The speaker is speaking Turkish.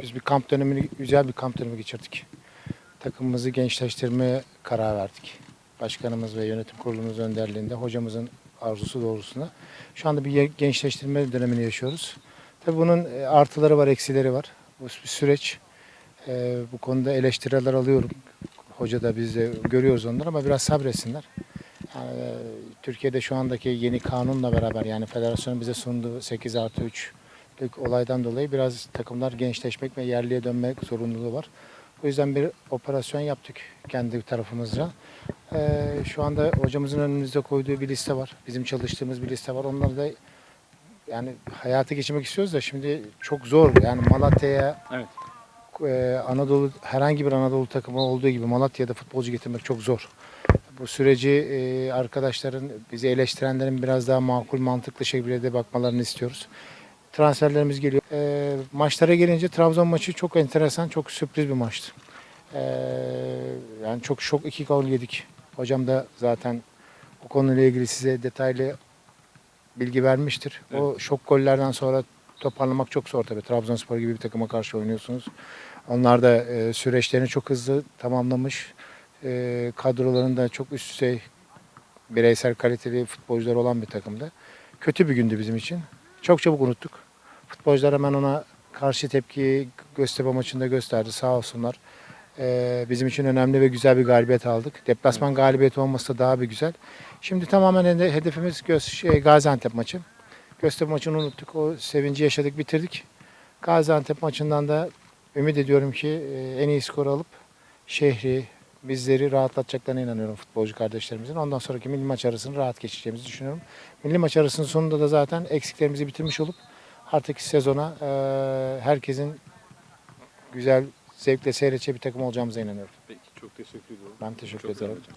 Biz bir kamp dönemini, güzel bir kamp dönemi geçirdik. Takımımızı gençleştirmeye karar verdik. Başkanımız ve yönetim kurulumuz önderliğinde, hocamızın arzusu doğrultusunda. Şu anda bir gençleştirme dönemini yaşıyoruz. Tabii bunun e, artıları var, eksileri var. Bu bir süreç. E, Bu konuda eleştiriler alıyorum. Hoca da biz de görüyoruz onları ama biraz sabretsinler. Yani, e, Türkiye'de şu andaki yeni kanunla beraber yani federasyonun bize sunduğu 8 artı 3 lik olaydan dolayı biraz takımlar gençleşmek ve yerliye dönmek zorunluluğu var. O yüzden bir operasyon yaptık kendi tarafımızca. Ee, şu anda hocamızın önümüzde koyduğu bir liste var. Bizim çalıştığımız bir liste var. Onları da yani hayata geçirmek istiyoruz da şimdi çok zor. Yani Malatya'ya Evet. e, Anadolu herhangi bir Anadolu takımı olduğu gibi Malatya'da futbolcu getirmek çok zor. Bu süreci e, arkadaşların, bizi eleştirenlerin biraz daha makul, mantıklı şekilde bakmalarını istiyoruz. Transferlerimiz geliyor. E, maçlara gelince Trabzon maçı çok enteresan, çok sürpriz bir maçtı. E, yani çok şok iki gol yedik. Hocam da zaten o konuyla ilgili size detaylı bilgi vermiştir. O şok gollerden sonra toparlamak çok zor tabii. Trabzonspor gibi bir takıma karşı oynuyorsunuz. Onlar da e, süreçlerini çok hızlı tamamlamış. E, kadrolarında çok üst düzey bireysel kaliteli futbolcular olan bir takımdı. Kötü bir gündü bizim için. Çok çabuk unuttuk. Futbolcular hemen ona karşı tepkiyi Göztepe maçında gösterdi sağ olsunlar. E, bizim için önemli ve güzel bir galibiyet aldık. Deplasman galibiyeti olması da daha bir güzel. Şimdi tamamen hede- hedefimiz Göz, şey, Gaziantep maçı. Göztepe maçını unuttuk. O sevinci yaşadık, bitirdik. Gaziantep maçından da ümit ediyorum ki e, en iyi skoru alıp şehri, bizleri rahatlatacaklarına inanıyorum futbolcu kardeşlerimizin. Ondan sonraki milli maç arasını rahat geçeceğimizi düşünüyorum. Milli maç arasının sonunda da zaten eksiklerimizi bitirmiş olup artık sezona e, herkesin güzel zevkle seyredeceği bir takım olacağımıza inanıyorum. Peki çok teşekkür ederim. Ben teşekkür çok ederim. Hocam.